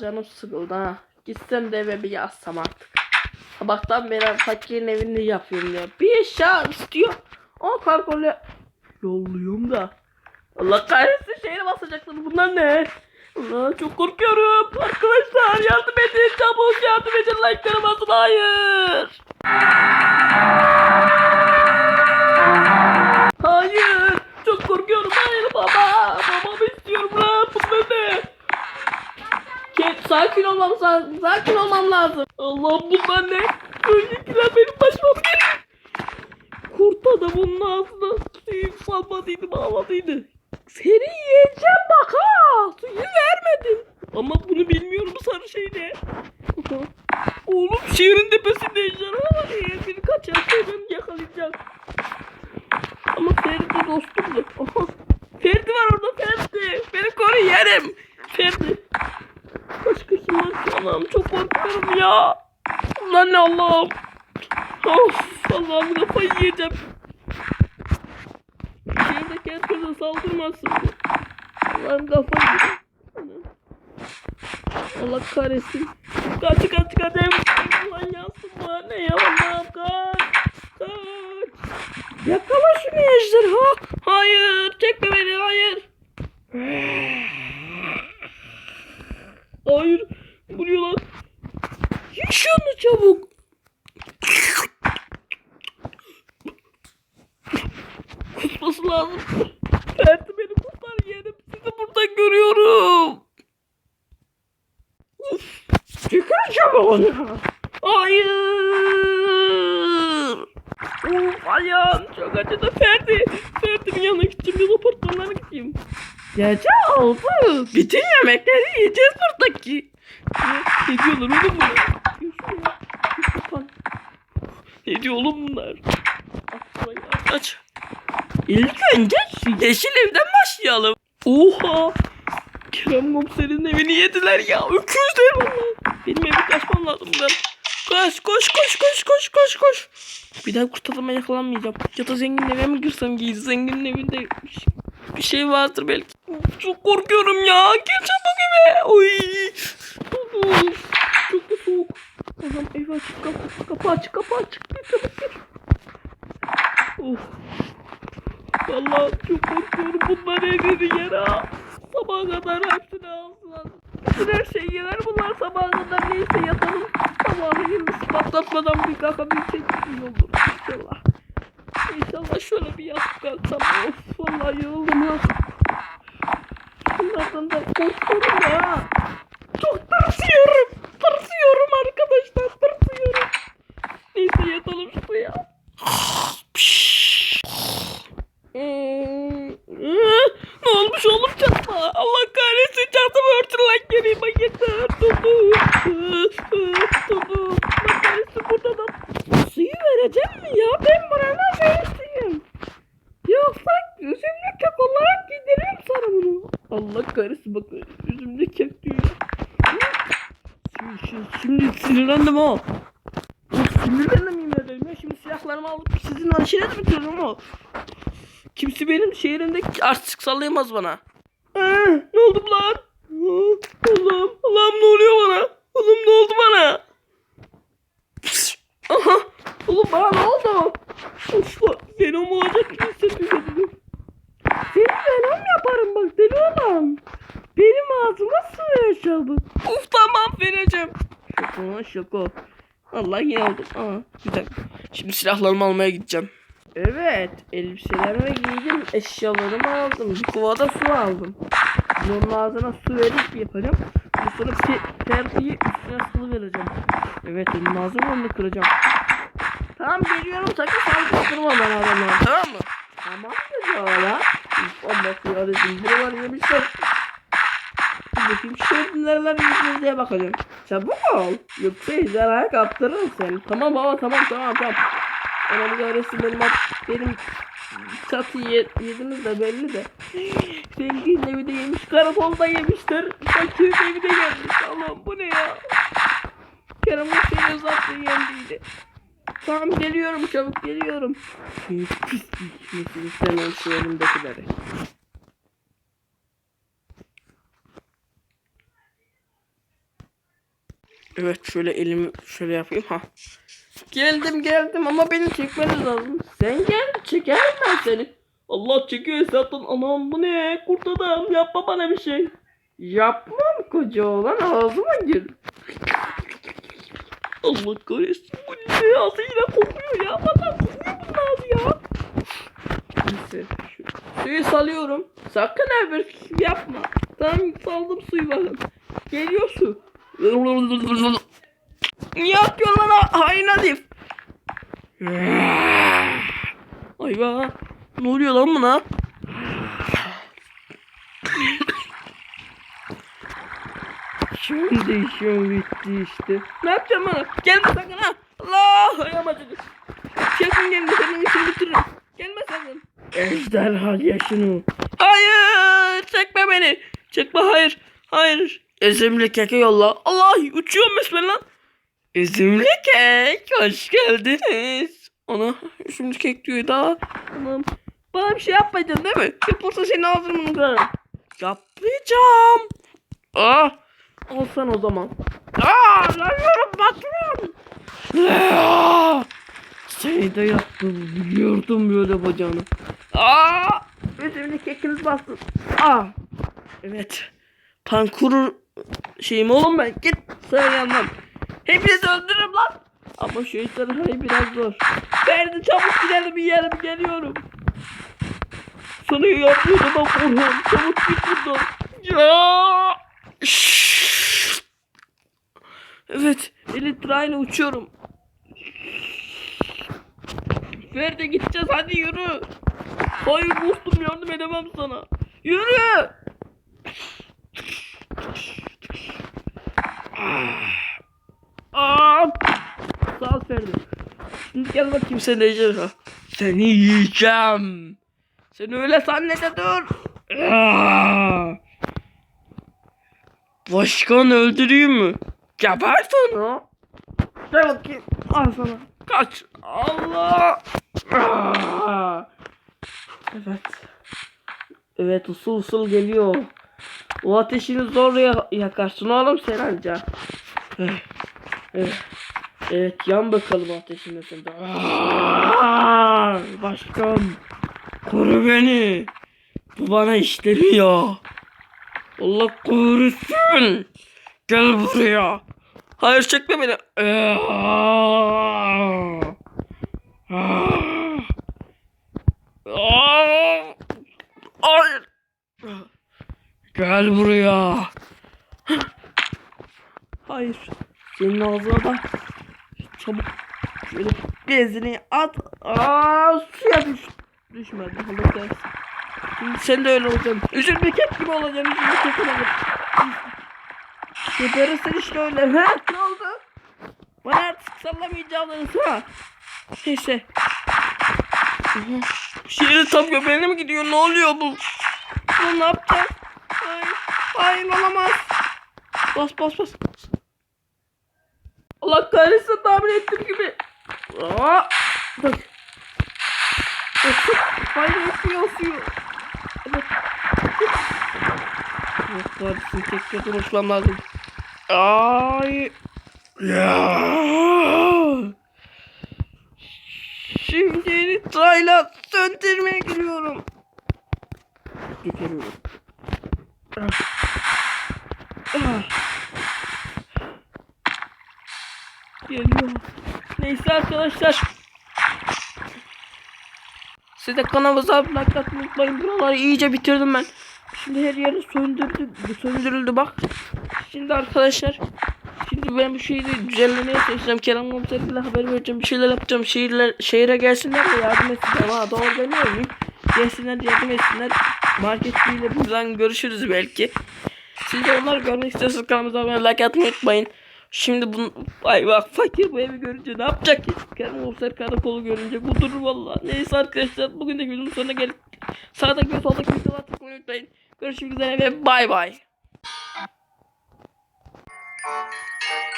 Canım sıkıldı ha. Gitsem de eve bir yazsam artık. Sabahtan beri fakirin evini yapıyorum ya. Bir eşya istiyor. O kargolu yolluyorum da. Allah kahretsin şehre basacaktır. Bunlar ne? Allah çok korkuyorum. Arkadaşlar yardım edin. Çabuk yardım edin. Like'lara basın. Hayır. Hayır. Çok korkuyorum. Hayır baba. Babamı istiyorum lan. Bunlar ne? Ke- sakin olmam lazım. Sakin olmam lazım. Allah'ım bunlar ne? Öncekiler benim başıma mı gelir? Kurt adamın ağzına suyu salmadıydı bağladıydı. Seni yiyeceğim bak ha. Suyu vermedin. Ama bunu bilmiyorum sarı şey ne? Oğlum şehrin tepesinde ejderha var. Eğer beni kaçarsa beni yakalayacak. Ama Ferdi dostumdu. Ferdi var orada Ferdi. Beni koru yerim. Ferdi. Başka kim var çok korkuyorum ya. Lan Allah'ım. Of Allah'ım kafayı yiyeceğim. Şehirdeki herkese saldırmasın. Allah'ım kafayı yiyeceğim. Allah kahretsin. Kaç kaç kaç. Allah yansın bana ne ya Allah'ım kaç. Kaç. Yakala şunu ejderha. Hayır çekme beni hayır. Hayır. Vuruyor lan. Ye şunu çabuk. Kusması lazım. Ferdi beni kurtar yerim. Sizi burada görüyorum. Uf. Çıkar çabuk onu. Hayır. Uf ayağım çok acıdı Ferdi. Ferdi'nin yanına gideceğim. Yol apartmanlarına gideyim. Gece oldu. Bütün yemekleri yiyeceğiz buradaki. Ne, diyorlar oğlum bunlar? Ne diyor oğlum bunlar? Aç aç. İlk önce yeşil evden başlayalım. Oha. Kerem komiserin evini yediler ya. Öküzler bunlar. Benim eve kaçmam lazım ben. Koş koş koş koş koş koş koş. Bir daha kurt adama yakalanmayacağım. Ya da zenginin eve mi girsem giysi zenginin evinde bir şey- bir vardır belki. Çok korkuyorum ya. Gel çabuk eve. Oy. Çok da soğuk. Adam ev açık kapı, kapı açık kapı açık. Gel çabuk gel. Of. Vallahi çok korkuyorum. Bunlar evleri yer ha. Sabaha kadar hepsini aldılar. Bütün her şeyi yener bunlar sabaha kadar neyse yatalım. Sabahı yıldız patlatmadan bir kalkabilsek iyi olur inşallah. İnşallah şöyle bir yastık alsam. Of vallahi yoruldum ya. Bunlardan da korkuyorum ya. Çok tırsıyorum. Tırsıyorum arkadaşlar tırsıyorum. Neyse yatalım şuraya. Hmm, ne olmuş oğlum çatma? Allah kahretsin çatımı örtün lan geri bak yeter. Tudu. Tudu. Allah kahretsin burada da. Suyu vereceğim mi ya? Ben buranın şeysiyim. Yoksa üzümlü kek olarak giydiririm sana bunu. Allah kahretsin bak üzümlü kek diyor. Şimdi, şimdi, sinirlendim. Of, sinirlendim yemin ederim ya. Şimdi silahlarımı alıp sizin aşire mi bitiririm o? Kimse benim şehrimde artık sallayamaz bana. Ee, ne oldu lan? Allah'ım, Allah'ım ne oluyor bana? Oğlum ne oldu bana? Aha, oğlum bana ne oldu? Of, Venom olacak gibi hissediyorum. Seni Venom yaparım bak deli olan. Benim ağzıma sığıyor çabuk. Uf tamam vereceğim. Şaka şaka. Allah yine oldu. Aa, güzel. Şimdi silahlarımı almaya gideceğim. Evet, elbiselerimi giydim, eşyalarımı aldım, bir kovada su aldım. Onun ağzına su verip yapacağım. Bu sonra pe- perdeyi üstüne sıvı vereceğim. Evet, benim ağzımı onu kıracağım. Tamam geliyorum, sakın saldırtırma bana adamlar, tamam mı? Tamam dedi hala. Allah dedim, buralar yemişler. Bakayım şu nereler yemişler diye bakacağım. Çabuk ol, yoksa ejderhaya kaptırırım seni. Tamam baba, tamam, tamam, tamam. Ona bir öğretsin benim benim çatı ye, yediniz de belli de. Zengin evi de yemiş, karakolda yemişler. Fakir evi de gelmiş. Allah'ım bu ne ya? Kerem bu seni uzattı yendiydi. Tamam geliyorum çabuk geliyorum. Şimdi pis bir istemem şu elimdekileri. Evet şöyle elimi şöyle yapayım ha. Geldim geldim ama beni çekmeniz lazım. Sen gel çekerim ben seni. Allah çekiyor Esat'tan. Anam bu ne? Kurt adam yapma bana bir şey. Yapmam koca oğlan ağzıma gir. Allah kahretsin bu ne? Ağzı yine kokuyor ya. Valla kokuyor bunlar ya. Neyse. Şu, suyu salıyorum. Sakın öbür yapma. Tamam saldım suyu bakın. Geliyor su. Niye atıyorsun lan hain Adif? Ayva. Ne oluyor lan buna? Şimdi işim bitti işte. Ne yapacağım bana? Gelme sakın ha. Allah ayağım acıdı. Sakın gelme senin işini bitiririm. Gelme sakın. Ejderha yaşını. Hayır çekme beni. Çekme hayır. Hayır. Ezimli keke yolla. Allah uçuyorum resmen lan. Üzümlü kek hoş geldiniz. Ana üzümlü kek diyor daha. Tamam. Bana bir şey yapmayacaksın değil mi? Yaparsa senin ağzını bunu kırarım. Yapmayacağım. Ah. Al sen o zaman. Aa, lanıyorum patron. Ah, Seni de yaptım. Biliyordum böyle bacağını. Aa, üzümlü kekiniz bastı. Aa. Evet. Pankur şeyim oğlum ben. Git sen yandan. Hepinizi öldürürüm lan. Ama şu ejderhayı biraz zor. Ferdi çabuk gidelim bir yere geliyorum. Sana yapıyordum ama Orhan. Çabuk git buradan. Ya. Şşş. Evet. Elitrayla uçuyorum. Ferdi gideceğiz hadi yürü. Hayır dostum yardım edemem sana. Yürü. Aa! Sağ ol Ferdi. Şimdi gel bakayım sen ejderha. Seni yiyeceğim. Sen öyle zannede dur. Başkan öldüreyim mi? Gebert onu. Gel bakayım. Al sana. Kaç. Allah. Aa! Evet. Evet usul usul geliyor. O ateşini zor ya- yakarsın oğlum sen anca. Eh, Evet. Evet yan bakalım ateşin sen de. Aa, Başkan. Koru beni. Bu bana işlemiyor. Allah korusun. Gel buraya. Hayır çekme beni. Hayır. Gel buraya. Hayır. Senin ağzına da çabuk şöyle bezini at. Aa suya düş. Düşmedi. Allah sen de öyle olacaksın. Üzülme kek gibi olacaksın. Üzülme kek olacaksın. Geberirsin işte öyle. Ha? Ne oldu? Bana artık sallamayacaksınız ha. Neyse. Şiiri tam göbeğine mi gidiyor? Ne oluyor bu? Bu ne yapacağız? Hayır. Hayır olamaz. Bas bas bas. Allah kahretsin tahmin ettiğim gibi. Aa, bak. Fayda etmiyor suyu. Evet. Allah kahretsin tekrar konuşmam lazım. Ay. Ya. Şimdi elitrayla söndürmeye giriyorum. Geçemiyorum. Ah. Geliyor. Neyse arkadaşlar. Siz de kanalımıza like atmayı unutmayın. Buraları iyice bitirdim ben. Şimdi her yeri söndürdü. Söndürüldü bak. Şimdi arkadaşlar. Şimdi ben bir şeyi düzenlemeye çalışacağım. Kerem komiserle haber vereceğim. Bir şeyler yapacağım. Şehirler, şehire gelsinler de yardım etsinler. Ha doğru demiyor muyum? Gelsinler yardım etsinler. Marketliğiyle buradan görüşürüz belki. Siz de onları görmek istiyorsanız kanalımıza abone like atmayı unutmayın. Şimdi bunu ay bak fakir bu evi görünce ne yapacak ki? Kerem komiser karakolu görünce kudurur valla. Neyse arkadaşlar bugün de videonun sonuna geldik. Sağdaki ve soldaki videoları tıklamayı unutmayın. Görüşmek üzere ve bay bay. Thank you.